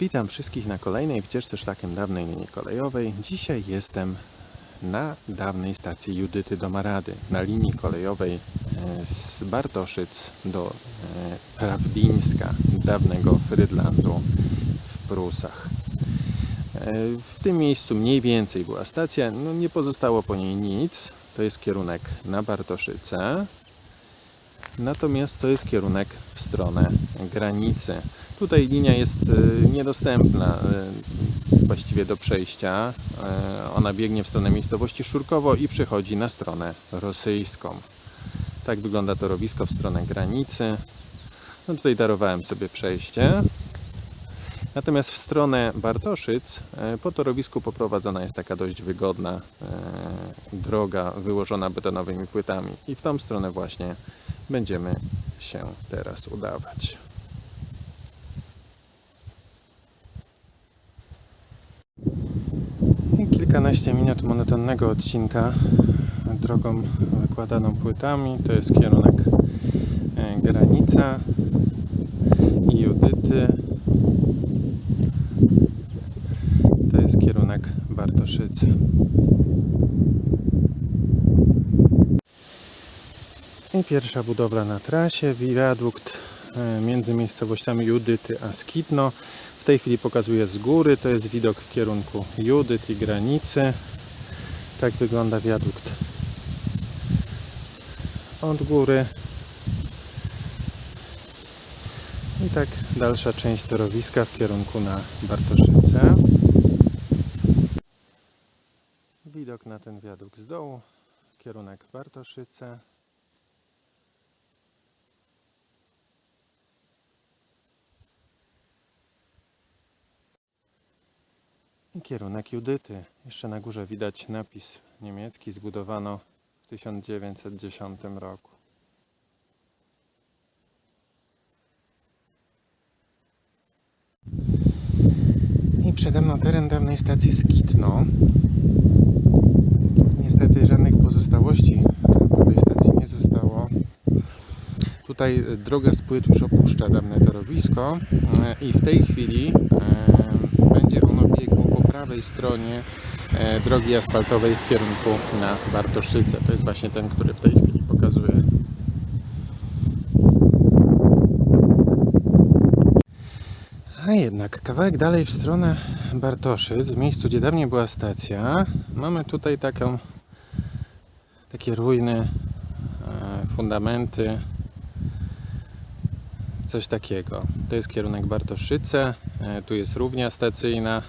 Witam wszystkich na kolejnej wycieczce szlakiem dawnej linii kolejowej. Dzisiaj jestem na dawnej stacji Judyty do Marady, na linii kolejowej e, z Bartoszyc do e, Prawdińska, dawnego Frydlandu w Prusach. E, W tym miejscu mniej więcej była stacja, no nie pozostało po niej nic. To jest kierunek na Bartoszyce, Natomiast to jest kierunek w stronę granicy. Tutaj linia jest e, niedostępna e, właściwie do przejścia. E, Ona biegnie w stronę miejscowości Szurkowo i przechodzi na stronę rosyjską. Tak wygląda torowisko w stronę granicy. No tutaj darowałem sobie przejście. Natomiast w stronę Bartoszyc po torowisku poprowadzona jest taka dość wygodna droga wyłożona betonowymi płytami. I w tą stronę właśnie będziemy się teraz udawać. Kilkanaście minut monotonnego odcinka drogą wykładaną płytami. To jest kierunek e, granica i Judyty. To jest kierunek Bartoszycy. I pierwsza budowla na trasie, wiadukt e, między miejscowościami Judyty a Skitno. W tej chwili pokazuję z góry, to jest widok w kierunku Judyt i granicy. Tak wygląda wiadukt od góry. I tak dalsza część torowiska w kierunku na Bartoszyce. Widok na ten wiadukt z dołu, kierunek Bartoszyce. I kierunek Judyty. Jeszcze na górze widać napis niemiecki. Zbudowano w 1910 roku. I przede mną teren dawnej stacji Skitno. Niestety żadnych pozostałości po tej stacji nie zostało. Tutaj droga z płyt już opuszcza dawne torowisko e, i w tej chwili e, będzie ono biegło po prawej stronie e, drogi asfaltowej w kierunku na Bartoszyce. To jest właśnie ten, który w tej chwili pokazuję. A jednak kawałek dalej w stronę Bartoszyc, w miejscu gdzie dawniej była stacja, mamy tutaj taką, takie ruiny, e, fundamenty, coś takiego. To jest kierunek Bartoszyce, e, tu jest równia stacyjna,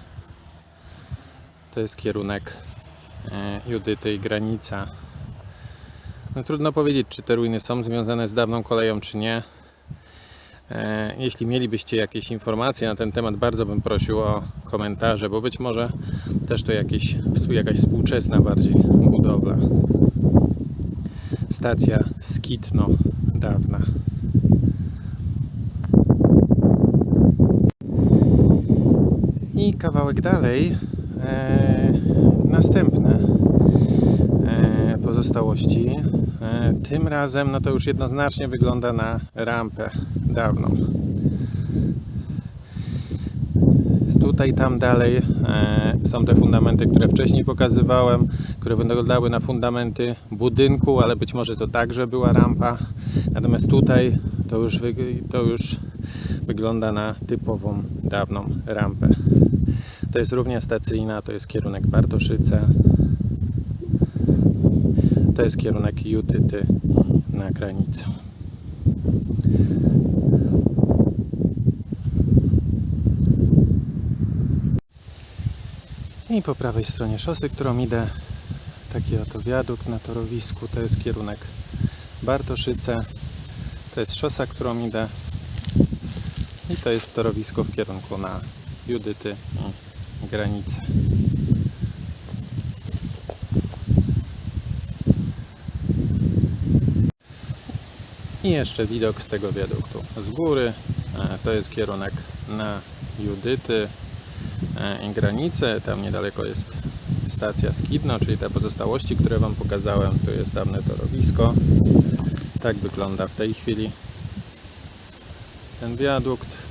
to jest kierunek e, Judyty i granica. No, trudno powiedzieć, czy te ruiny są związane z dawną koleją, czy nie. E, Jeśli mielibyście jakieś informacje na ten temat, bardzo bym prosił o komentarze, bo być może też to jakieś, jakaś współczesna bardziej budowla. Stacja Skitno dawna. I kawałek dalej następne e, pozostałości. E, tym razem no to już jednoznacznie wygląda na rampę dawną. Tutaj, tam dalej e, są te fundamenty, które wcześniej pokazywałem, które wyglądały na fundamenty budynku, ale być może to także była rampa. Natomiast tutaj to już, to już wygląda na typową, dawną rampę. To jest równia stacyjna, to jest kierunek Bartoszyce. To jest kierunek Jutyty na granicę. I po prawej stronie szosy, którą idę, taki oto wiadukt na torowisku, to jest kierunek Bartoszyce. To jest szosa, którą idę. I to jest torowisko w kierunku na Judyty i granicę. I jeszcze widok z tego wiaduktu z góry. E, To jest kierunek na Judyty e, i granicę. Tam niedaleko jest stacja Skidno, czyli te pozostałości, które Wam pokazałem. Tu jest dawne torowisko. Tak wygląda w tej chwili ten wiadukt.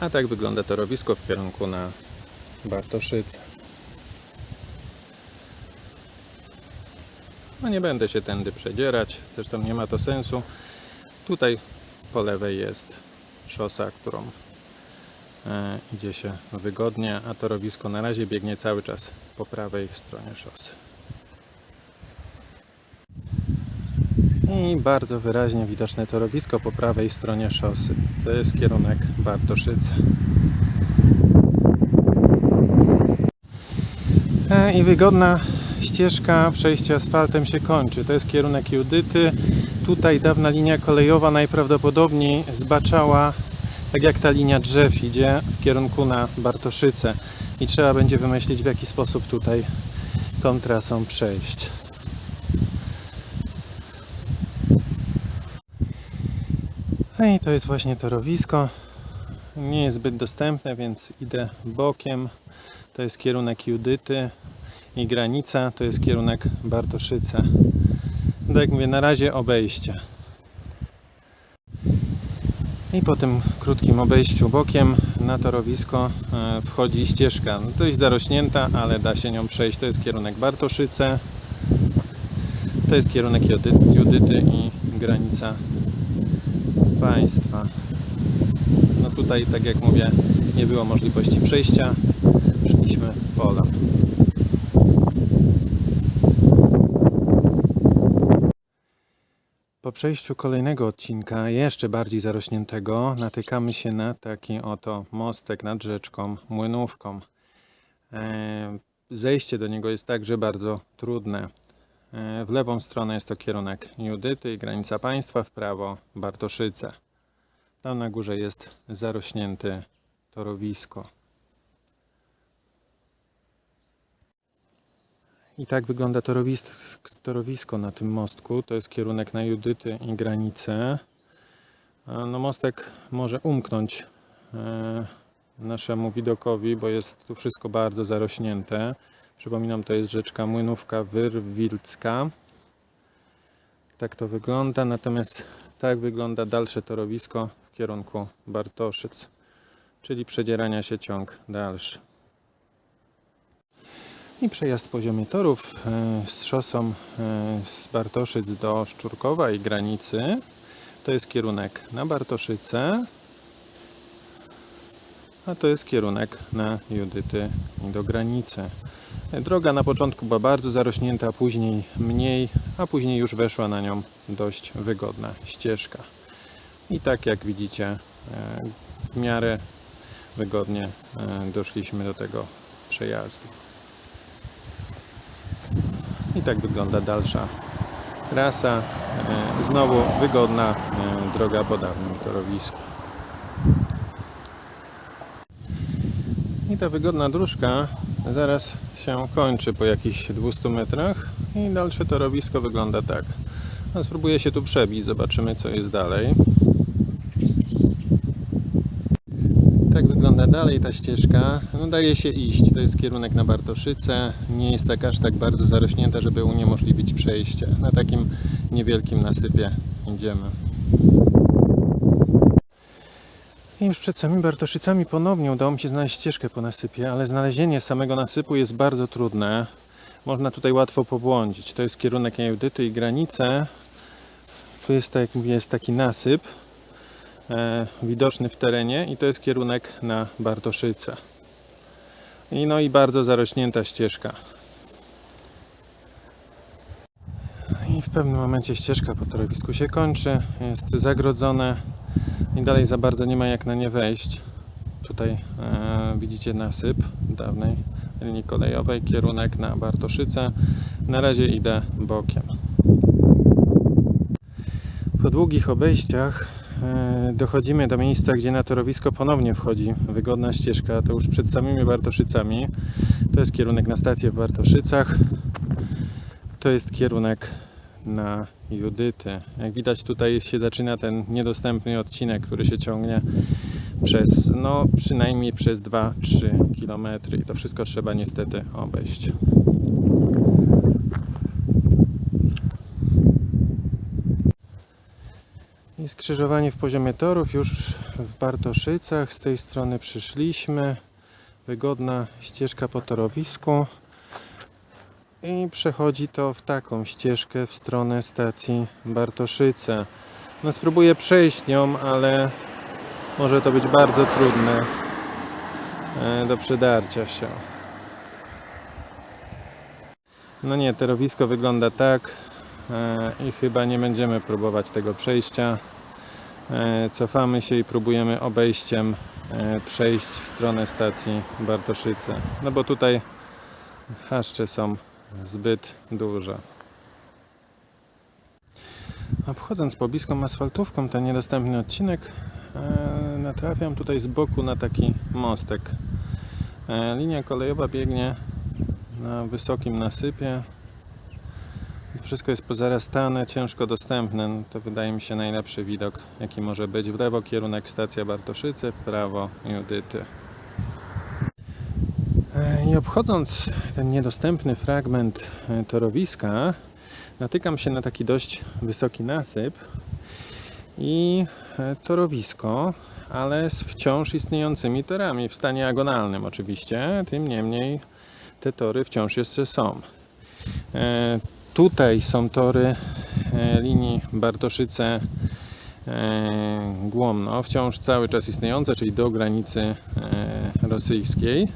A tak wygląda torowisko w kierunku na Bartoszyce. No nie będę się tędy przedzierać, zresztą nie ma to sensu. Tutaj po lewej jest szosa, którą e, idzie się wygodnie, a torowisko na razie biegnie cały czas po prawej stronie szosy. I bardzo wyraźnie widoczne torowisko po prawej stronie szosy. To jest kierunek Bartoszyce. E, I wygodna ścieżka przejścia asfaltem się kończy. To jest kierunek Judyty. Tutaj dawna linia kolejowa najprawdopodobniej zbaczała, tak jak ta linia drzew idzie w kierunku na Bartoszyce. I trzeba będzie wymyślić w jaki sposób tutaj tą trasą przejść. No i to jest właśnie torowisko. Nie jest zbyt dostępne, więc idę bokiem. To jest kierunek Judyty i granica to jest kierunek Bartoszyce. Tak jak mówię, na razie obejście. I po tym krótkim obejściu bokiem na torowisko e, wchodzi ścieżka. No, dość zarośnięta, ale da się nią przejść. To jest kierunek Bartoszyce. To jest kierunek Judy- Judyty i granica państwa. No tutaj, tak jak mówię, nie było możliwości przejścia. Szliśmy polem. Po przejściu kolejnego odcinka, jeszcze bardziej zarośniętego, natykamy się na taki oto mostek nad rzeczką Młynówką. E, Zejście do niego jest także bardzo trudne. E, W lewą stronę jest to kierunek Judyty i granica państwa, w prawo Bartoszyce. Tam na górze jest zarośnięte torowisko. I tak wygląda torowisko, na tym mostku. To jest kierunek na Judyty i granicę. A No mostek może umknąć e, naszemu widokowi, bo jest tu wszystko bardzo zarośnięte. Przypominam, to jest rzeczka Młynówka Wyrwilcka. Tak to wygląda. Natomiast tak wygląda dalsze torowisko w kierunku Bartoszyc, czyli przedzierania się ciąg dalszy. I przejazd poziomie torów e, z szosą e, z Bartoszyc do Szczurkowa i granicy. To jest kierunek na Bartoszyce, a to jest kierunek na Judyty do granicy. Droga na początku była bardzo zarośnięta, później mniej, a później już weszła na nią dość wygodna ścieżka. I tak jak widzicie, e, w miarę wygodnie e, doszliśmy do tego przejazdu. I tak wygląda dalsza trasa. E, Znowu wygodna droga po dawnym torowisku. I ta wygodna dróżka zaraz się kończy po jakichś 200 metrach i dalsze torowisko wygląda tak. No, spróbuję się tu przebić, zobaczymy co jest dalej. Tak wygląda dalej ta ścieżka. No daje się iść. To jest kierunek na Bartoszyce. Nie jest tak aż tak bardzo zarośnięta, żeby uniemożliwić przejście. Na takim niewielkim nasypie idziemy. I już przed samymi Bartoszycami ponownie udało mi się znaleźć ścieżkę po nasypie, ale znalezienie samego nasypu jest bardzo trudne. Można tutaj łatwo pobłądzić. To jest kierunek Judyty i granice. Tu jest, tak jak mówię, jest taki nasyp e, widoczny w terenie i to jest kierunek na Bartoszyce. I no i bardzo zarośnięta ścieżka. I w pewnym momencie ścieżka po torowisku się kończy, jest zagrodzone i dalej za bardzo nie ma jak na nie wejść. Tutaj e, widzicie nasyp dawnej linii kolejowej, kierunek na Bartoszyce. Na razie idę bokiem. Po długich obejściach e, dochodzimy do miejsca, gdzie na torowisko ponownie wchodzi wygodna ścieżka. To już przed samymi Bartoszycami. To jest kierunek na stację w Bartoszycach. To jest kierunek na Judyty. Jak widać tutaj się zaczyna ten niedostępny odcinek, który się ciągnie przez, no przynajmniej przez 2-3 km i to wszystko trzeba niestety obejść. I skrzyżowanie w poziomie torów już w Bartoszycach. Z tej strony przyszliśmy. Wygodna ścieżka po torowisku. I przechodzi to w taką ścieżkę w stronę stacji Bartoszyce. No spróbuję przejść nią, ale może to być bardzo trudne e, do przedarcia się. No nie, torowisko wygląda tak e, i chyba nie będziemy próbować tego przejścia. E, Cofamy się i próbujemy obejściem przejść w stronę stacji Bartoszyce. No bo tutaj chaszcze są zbyt duże. Obchodząc pobliską asfaltówką ten niedostępny odcinek, e, natrafiam tutaj z boku na taki mostek. E, linia kolejowa biegnie na wysokim nasypie. Wszystko jest pozarastane, ciężko dostępne. No To wydaje mi się najlepszy widok, jaki może być. W lewo kierunek stacja Bartoszyce, w prawo Judyty. I obchodząc ten niedostępny fragment e, torowiska, natykam się na taki dość wysoki nasyp i e, torowisko, ale z wciąż istniejącymi torami, w stanie agonalnym oczywiście, tym niemniej te tory wciąż jeszcze są. E, Tutaj są tory linii Bartoszyce Głomno, wciąż cały czas istniejące, czyli do granicy rosyjskiej.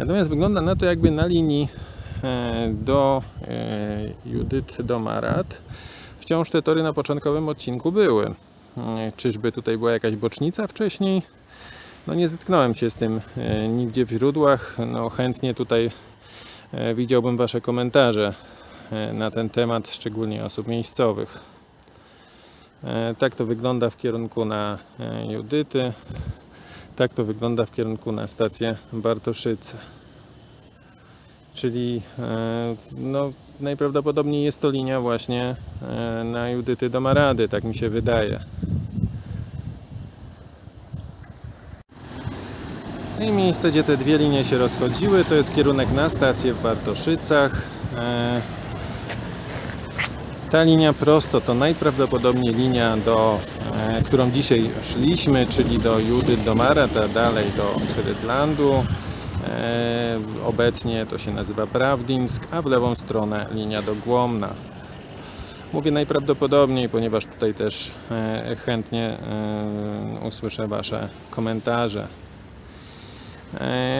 Natomiast wygląda na to, jakby na linii e, do e, Judyt do Marat wciąż te tory na początkowym odcinku były. E, Czyżby tutaj była jakaś bocznica wcześniej? No nie zetknąłem się z tym nigdzie w źródłach. No chętnie tutaj widziałbym Wasze komentarze na ten temat, szczególnie osób miejscowych. Tak to wygląda w kierunku na Judyty. Tak to wygląda w kierunku na stację Bartoszyce. Czyli e, no, najprawdopodobniej jest to linia właśnie e, na Judyty do Marady, tak mi się wydaje. No I miejsce, gdzie te dwie linie się rozchodziły, to jest kierunek na stację w Bartoszycach. Ta linia prosto to najprawdopodobniej linia, do, e, którą dzisiaj szliśmy, czyli do Judy, do Marat, a dalej do Rydlandu. E, Obecnie to się nazywa Prawdinsk, a w lewą stronę linia do Głomna. Mówię najprawdopodobniej, ponieważ tutaj też e, chętnie usłyszę Wasze komentarze.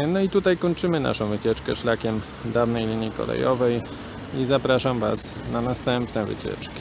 No i tutaj kończymy naszą wycieczkę szlakiem dawnej linii kolejowej i zapraszam Was na następne wycieczki.